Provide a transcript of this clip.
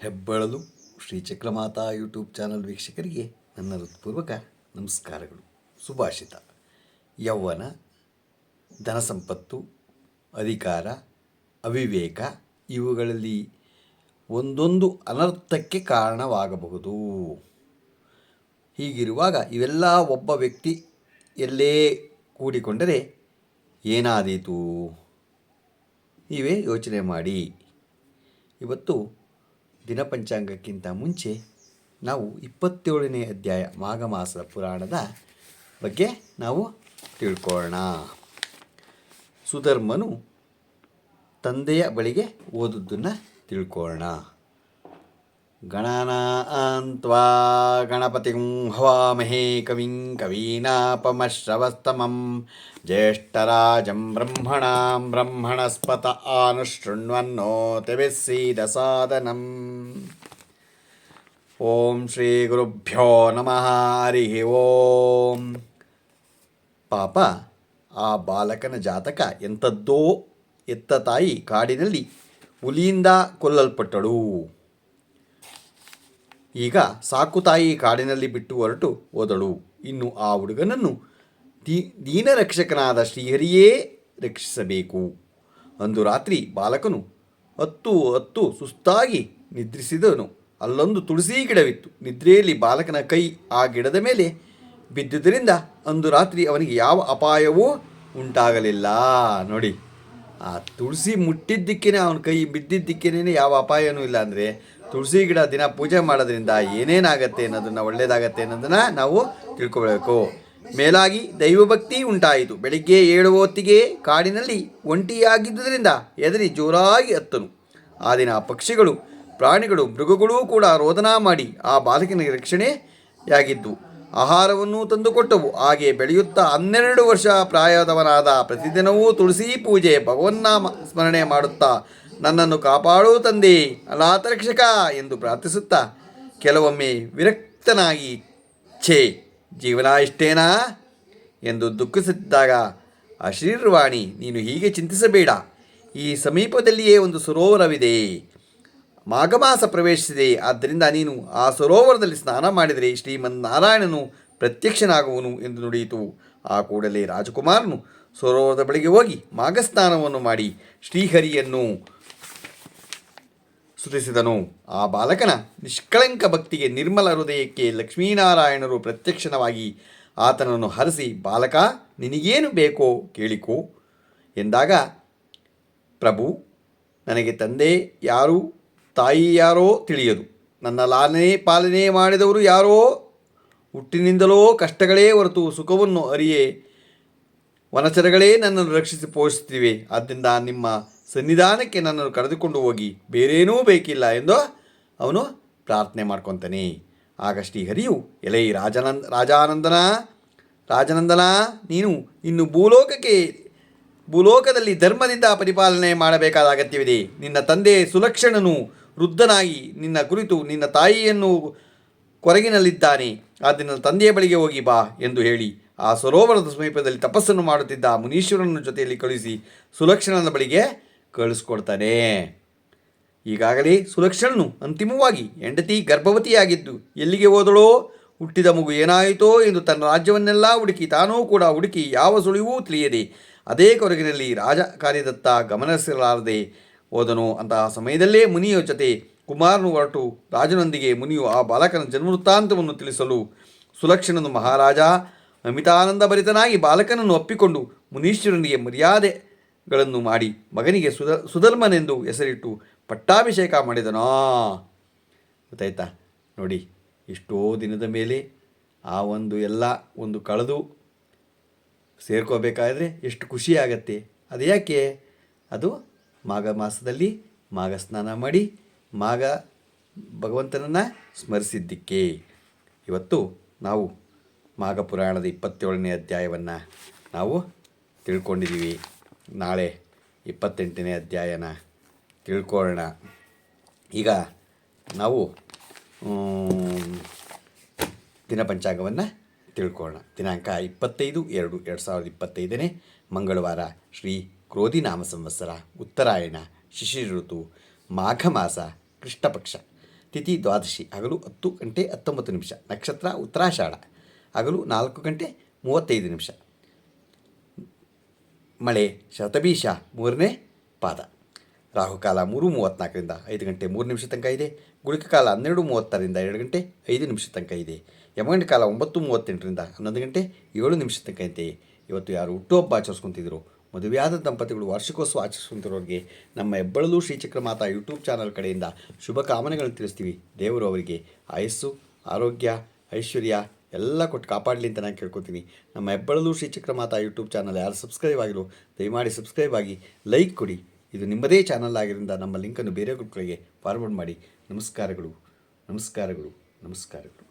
ಹೆಬ್ಬಳಲು Shri Chakramata YouTube channel ವೀಕ್ಷಕರಿಗೆ ನನ್ನ ಹೃತ್ಪೂರ್ವಕ ನಮಸ್ಕಾರಗಳು. ಸುಭಾಷಿತ. ಯೌವನ ಧನ ಸಂಪತ್ತು ಅಧಿಕಾರ, ಅವಿವೇಕ ಇವುಗಳಲ್ಲಿ ಒಂದೊಂದು ಅನರ್ಥಕ್ಕೆ ಕಾರಣವಾಗಬಹುದು. ಹೀಗಿರುವಾಗ ಇವೆಲ್ಲ ಒಬ್ಬ ವ್ಯಕ್ತಿ ಎಲ್ಲೇ ಕೂಡಿಕೊಂಡರೆ ಏನಾದೀತು? ನೀವೇ ಯೋಚನೆ ಮಾಡಿ. ಇವತ್ತು ದಿನಪಂಚಾಂಗಕ್ಕಿಂತ ಮುಂಚೆ ನಾವು ಇಪ್ಪತ್ತೇಳನೇ ಅಧ್ಯಾಯ ಮಾಘ ಮಾಸದ ಪುರಾಣದ ಬಗ್ಗೆ ನಾವು ತಿಳ್ಕೊಳ್ಳೋಣ ಸುಧರ್ಮನು ತಂದೆಯ ಬಳಿಗೆ ಓದದ್ದನ್ನು ತಿಳ್ಕೊಳ್ಳೋಣ ಗಣನಾನ್ತ್ವಾ ಗಣಪತಿಂ ಹವಾಮಹೇ ಕವಿಂ ಕವೀನಾಪಮಶ್ರವಸ್ತಮಂ ಜ್ಯೇಷ್ಠರಾಜಂ ಬ್ರಹ್ಮಣಾಂ ಬ್ರಹ್ಮಣಸ್ಪತ ಆನುಶೃಣ್ವನ್ನೋತಿಭಿಸ್ಸೀದ ॐ ಓಂ ಶ್ರೀ ಗುರುಭ್ಯೋ ನಮಃ ಹರಿ ಓಂ ಪಾಪ ಆ ಬಾಲಕನ ಜಾತಕ ಎಂಥದ್ದೋ ಎತ್ತ ತಾಯಿ ಕಾಡಿನಲ್ಲಿ ಹುಲಿಯಿಂದ ಕೊಲ್ಲಲ್ಪಟ್ಟಳು. ಈಗ ಸಾಕು ತಾಯಿ ಕಾಡಿನಲ್ಲಿ ಬಿಟ್ಟು ಹೊರಟು ಹೋದಳು. ಇನ್ನು ಆ ಹುಡುಗನನ್ನು ದೀ ದೀನರಕ್ಷಕನಾದ ಶ್ರೀಹರಿಯೇ ರಕ್ಷಿಸಬೇಕು. ಅಂದು ರಾತ್ರಿ ಬಾಲಕನು ಹತ್ತು ಹತ್ತು ಸುಸ್ತಾಗಿ ನಿದ್ರಿಸಿದನು. ಅಲ್ಲೊಂದು ತುಳಸಿ ಗಿಡವಿತ್ತು. ನಿದ್ರೆಯಲ್ಲಿ ಬಾಲಕನ ಕೈ ಆ ಗಿಡದ ಮೇಲೆ ಬಿದ್ದುದರಿಂದ ಅಂದು ರಾತ್ರಿ ಅವನಿಗೆ ಯಾವ ಅಪಾಯವೂ ಉಂಟಾಗಲಿಲ್ಲ. ನೋಡಿ, ಆ ತುಳಸಿ ಮುಟ್ಟಿದ್ದಕ್ಕೇನೆ ಅವನ ಕೈ ಬಿದ್ದಿದ್ದಕ್ಕೇನೆ ಯಾವ ಅಪಾಯನೂ ಇಲ್ಲ ಅಂದರೆ ತುಳಸಿ ಗಿಡ ದಿನ ಪೂಜೆ ಮಾಡೋದ್ರಿಂದ ಏನೇನಾಗತ್ತೆ ಅನ್ನೋದನ್ನು ಒಳ್ಳೆಯದಾಗತ್ತೆ ಅನ್ನೋದನ್ನು ನಾವು ತಿಳ್ಕೊಬೇಕು ಮೇಲಾಗಿ ದೈವಭಕ್ತಿ ಉಂಟಾಯಿತು. ಬೆಳಿಗ್ಗೆ ಏಳುವ ಹೊತ್ತಿಗೆ ಕಾಡಿನಲ್ಲಿ ಒಂಟಿಯಾಗಿದ್ದುದರಿಂದ ಎದರಿ ಜೋರಾಗಿ ಹತ್ತನು. ಆ ದಿನ ಪಕ್ಷಿಗಳು, ಪ್ರಾಣಿಗಳು, ಮೃಗಗಳೂ ಕೂಡ ರೋದನ ಮಾಡಿ ಆ ಬಾಲಕನಿಗೆ ರಕ್ಷಣೆಯಾಗಿದ್ದು. ಆಹಾರವನ್ನು ತಂದುಕೊಟ್ಟವು. ಹಾಗೆ ಬೆಳೆಯುತ್ತಾ ಹನ್ನೆರಡು ವರ್ಷ ಪ್ರಾಯದವನಾದ ಪ್ರತಿದಿನವೂ ತುಳಸಿ ಪೂಜೆ ಭಗವನ್ನಾಮ ಸ್ಮರಣೆ ಮಾಡುತ್ತಾ ನನ್ನನ್ನು ಕಾಪಾಡು ತಂದೆ ಅಲಾತರಕ್ಷಕ ರಕ್ಷಕ ಎಂದು ಪ್ರಾರ್ಥಿಸುತ್ತಾ ಕೆಲವೊಮ್ಮೆ ವಿರಕ್ತನಾಗಿ, ಛೇ, ಜೀವನ ಇಷ್ಟೇನಾ ಎಂದು ದುಃಖಿಸುತ್ತಿದ್ದಾಗ ಅಶರೀರವಾಣಿ ನೀನು ಹೀಗೆ ಚಿಂತಿಸಬೇಡ. ಈ ಸಮೀಪದಲ್ಲಿಯೇ ಒಂದು ಸರೋವರವಿದೆ. ಮಾಘಮಾಸ ಪ್ರವೇಶಿಸಿದೆ. ಆದ್ದರಿಂದ ನೀನು ಆ ಸರೋವರದಲ್ಲಿ ಸ್ನಾನ ಮಾಡಿದರೆ ಶ್ರೀಮನ್ ನಾರಾಯಣನು ಪ್ರತ್ಯಕ್ಷನಾಗುವನು ಎಂದು ನುಡಿಯಿತು. ಆ ಕೂಡಲೇ ರಾಜಕುಮಾರನು ಸರೋವರದ ಬಳಿಗೆ ಹೋಗಿ ಮಾಘಸ್ನಾನವನ್ನು ಮಾಡಿ ಶ್ರೀಹರಿಯನ್ನು ಸ್ತುತಿಸಿದನು. ಆ ಬಾಲಕನ ನಿಷ್ಕಳಂಕ ಭಕ್ತಿಗೆ ನಿರ್ಮಲ ಹೃದಯಕ್ಕೆ ಲಕ್ಷ್ಮೀನಾರಾಯಣರು ಪ್ರತ್ಯಕ್ಷಣವಾಗಿ ಆತನನ್ನು ಹರಿಸಿ, ಬಾಲಕ, ನಿನಗೇನು ಬೇಕೋ ಕೇಳಿಕೋ ಎಂದಾಗ, ಪ್ರಭು, ನನಗೆ ತಂದೆ ಯಾರು, ತಾಯಿ ಯಾರೋ ತಿಳಿಯದು. ನನ್ನ ಲಾಲನೆ ಪಾಲನೆ ಮಾಡಿದವರು ಯಾರೋ, ಹುಟ್ಟಿನಿಂದಲೋ ಕಷ್ಟಗಳೇ ಹೊರತು ಸುಖವನ್ನು ಅರಿಯೇ, ವನಚರಗಳೇ ನನ್ನನ್ನು ರಕ್ಷಿಸಿ ಪೋಷಿಸುತ್ತಿವೆ. ಆದ್ದರಿಂದ ನಿಮ್ಮ ಸನ್ನಿಧಾನಕ್ಕೆ ನನ್ನನ್ನು ಕರೆದುಕೊಂಡು ಹೋಗಿ ಬೇರೇನೂ ಬೇಕಿಲ್ಲ ಎಂದು ಅವನು ಪ್ರಾರ್ಥನೆ ಮಾಡ್ಕೊತಾನೆ. ಆಗ ಶ್ರೀಹರಿಯು ಎಲೈ ರಾಜನಂದ, ರಾಜಾನಂದನ, ರಾಜನಂದನ, ನೀನು ಇನ್ನು ಭೂಲೋಕಕ್ಕೆ, ಭೂಲೋಕದಲ್ಲಿ ಧರ್ಮದಿಂದ ಪರಿಪಾಲನೆ ಮಾಡಬೇಕಾದ ಅಗತ್ಯವಿದೆ. ನಿನ್ನ ತಂದೆ ಸುಲಕ್ಷಣನು ವೃದ್ಧನಾಗಿ ನಿನ್ನ ಕುರಿತು ನಿನ್ನ ತಾಯಿಯನ್ನು ಕೊರಗಿನಲ್ಲಿದ್ದಾನೆ. ಆದ್ದರಿಂದ ತಂದೆಯ ಬಳಿಗೆ ಹೋಗಿ ಬಾ ಎಂದು ಹೇಳಿ. ಆ ಸರೋವರದ ಸಮೀಪದಲ್ಲಿ ತಪಸ್ಸನ್ನು ಮಾಡುತ್ತಿದ್ದ ಮುನೀಶ್ವರನ ಜೊತೆಯಲ್ಲಿ ಕಳುಹಿಸಿ ಸುಲಕ್ಷಣನ ಬಳಿಗೆ ಕಳಿಸ್ಕೊಡ್ತಾನೆ. ಈಗಾಗಲೇ ಸುಲಕ್ಷಣನು ಅಂತಿಮವಾಗಿ ಹೆಂಡತಿ ಗರ್ಭವತಿಯಾಗಿದ್ದು, ಎಲ್ಲಿಗೆ ಹೋದಳೋ? ಹುಟ್ಟಿದ ಮಗು ಏನಾಯಿತೋ ಎಂದು ತನ್ನ ರಾಜ್ಯವನ್ನೆಲ್ಲ ಹುಡುಕಿ, ತಾನೂ ಕೂಡ ಹುಡುಕಿ ಯಾವ ಸುಳಿವೂ ತಿಳಿಯದೆ, ಅದೇ ಕೊರಗಿನಲ್ಲಿ ರಾಜ ಕಾರ್ಯದತ್ತ ಗಮನಿಸಲಾರದೆ ಹೋದನು? ಅಂತಹ ಸಮಯದಲ್ಲೇ ಮುನಿಯ ಜೊತೆ ಕುಮಾರನು ಹೊರಟು, ರಾಜನೊಂದಿಗೆ ಮುನಿಯು ಆ ಬಾಲಕನ ಜನ್ಮವೃತ್ತಾಂತವನ್ನು ತಿಳಿಸಲು ಸುಲಕ್ಷಣನು ಮಹಾರಾಜ ಅಮಿತಾನಂದ ಭರಿತನಾಗಿ ಬಾಲಕನನ್ನು ಒಪ್ಪಿಕೊಂಡು ಮುನೀಶ್ವರನಿಗೆ ಮರ್ಯಾದೆಗಳನ್ನು ಮಾಡಿ ಮಗನಿಗೆ ಸುಧ ಸುಧರ್ಮನೆಂದು ಹೆಸರಿಟ್ಟು ಪಟ್ಟಾಭಿಷೇಕ ಮಾಡಿದನೋ? ಗೊತ್ತಾಯ್ತಾ? ನೋಡಿ, ಎಷ್ಟೋ ದಿನದ ಮೇಲೆ ಆ ಒಂದು ಎಲ್ಲ ಒಂದು ಕಳೆದು ಸೇರ್ಕೋಬೇಕಾದ್ರೆ ಎಷ್ಟು ಖುಷಿ ಆಗತ್ತೆ. ಅದು ಯಾಕೆ? ಅದು ಮಾಘ ಮಾಸದಲ್ಲಿ ಮಾಘ ಸ್ನಾನ ಮಾಡಿ ಮಾಘ ಭಗವಂತನನ್ನು ಸ್ಮರಿಸಿದ್ದಕ್ಕೆ. ಇವತ್ತು ನಾವು ಮಾಘ ಪುರಾಣದ ಇಪ್ಪತ್ತೇಳನೇ ಅಧ್ಯಾಯವನ್ನು ನಾವು ತಿಳ್ಕೊಂಡಿದ್ದೀವಿ. ನಾಳೆ ಇಪ್ಪತ್ತೆಂಟನೇ ಅಧ್ಯಾಯನ ತಿಳ್ಕೊಳ್ಳೋಣ. ಈಗ ನಾವು ದಿನಪಂಚಾಂಗವನ್ನು ತಿಳ್ಕೊಳ್ಳೋಣ. ದಿನಾಂಕ ಇಪ್ಪತ್ತೈದು ಎರಡು ಎರಡು ಸಾವಿರದ ಇಪ್ಪತ್ತೈದನೇ ಮಂಗಳವಾರ ಶ್ರೀ ಕ್ರೋಧಿ ನಾಮ ಸಂವತ್ಸರ ಉತ್ತರಾಯಣ ಶಿಶಿರ ಋತು ಮಾಘ ಮಾಸ ಕೃಷ್ಣಪಕ್ಷ. ತಿಥಿ ದ್ವಾದಶಿ ಹಗಲು ಹತ್ತು ಗಂಟೆ ಹತ್ತೊಂಬತ್ತು ನಿಮಿಷ. ನಕ್ಷತ್ರ ಉತ್ತರಾಷಾಢ ಹಗಲು ನಾಲ್ಕು ಗಂಟೆ ಮೂವತ್ತೈದು ನಿಮಿಷ. ಮಳೆ ಶತಬೀಷ ಮೂರನೇ ಪಾದ. ರಾಹುಕಾಲ ಮೂರು ಮೂವತ್ತ್ನಾಲ್ಕರಿಂದ ಐದು ಗಂಟೆ ಮೂರು ನಿಮಿಷ ತನಕ ಇದೆ. ಕಾಲ ಹನ್ನೆರಡು ಮೂವತ್ತರಿಂದ ಎರಡು ಗಂಟೆ ಐದು ನಿಮಿಷ ತನಕ ಇದೆ. ಯಮಗಂಡ ಕಾಲ ಒಂಬತ್ತು ಮೂವತ್ತೆಂಟರಿಂದ ಹನ್ನೊಂದು ಗಂಟೆ ಏಳು ನಿಮಿಷ ತನಕ ಇದೆ. ಇವತ್ತು ಯಾರು ಹುಟ್ಟುಹಬ್ಬ ಆಚರಿಸ್ಕೊತಿದ್ರು? ಮದುವೆಯಾದ ದಂಪತಿಗಳು ವಾರ್ಷಿಕೋತ್ಸವ ಆಚರಿಸ್ಕೊಂತಿರೋರಿಗೆ ನಮ್ಮ ಹೆಬ್ಬಳಲು ಶ್ರೀಚಕ್ರ ಮಾತಾ ಯೂಟ್ಯೂಬ್ ಚಾನಲ್ ಕಡೆಯಿಂದ ಶುಭಕಾಮನೆಗಳನ್ನು ತಿಳಿಸ್ತೀವಿ. ದೇವರು ಅವರಿಗೆ ಆಯಸ್ಸು, ಆರೋಗ್ಯ, ಐಶ್ವರ್ಯ ಎಲ್ಲ ಕೊಟ್ಟು ಕಾಪಾಡಲಿ ಅಂತ ನಾನು ಕೇಳ್ಕೊತೀನಿ. ನಮ್ಮ ಹೆಬ್ಬಳಲು ಶ್ರೀಚಕ್ರ ಮಾತಾ ಯೂಟ್ಯೂಬ್ ಚಾನಲ್ ಯಾರು ಸಬ್ಸ್ಕ್ರೈಬ್ ಆಗಿರೋ, ದಯಮಾಡಿ ಸಬ್ಸ್ಕ್ರೈಬ್ ಆಗಿ ಲೈಕ್ ಕೊಡಿ. ಇದು ನಿಮ್ಮದೇ ಚಾನಲ್ ಆಗಿದ್ದರಿಂದ ನಮ್ಮ ಲಿಂಕನ್ನು ಬೇರೆ ಗ್ರೂಪ್ಗಳಿಗೆ ಫಾರ್ವರ್ಡ್ ಮಾಡಿ. ನಮಸ್ಕಾರಗಳು. ನಮಸ್ಕಾರಗಳು. ನಮಸ್ಕಾರಗಳು.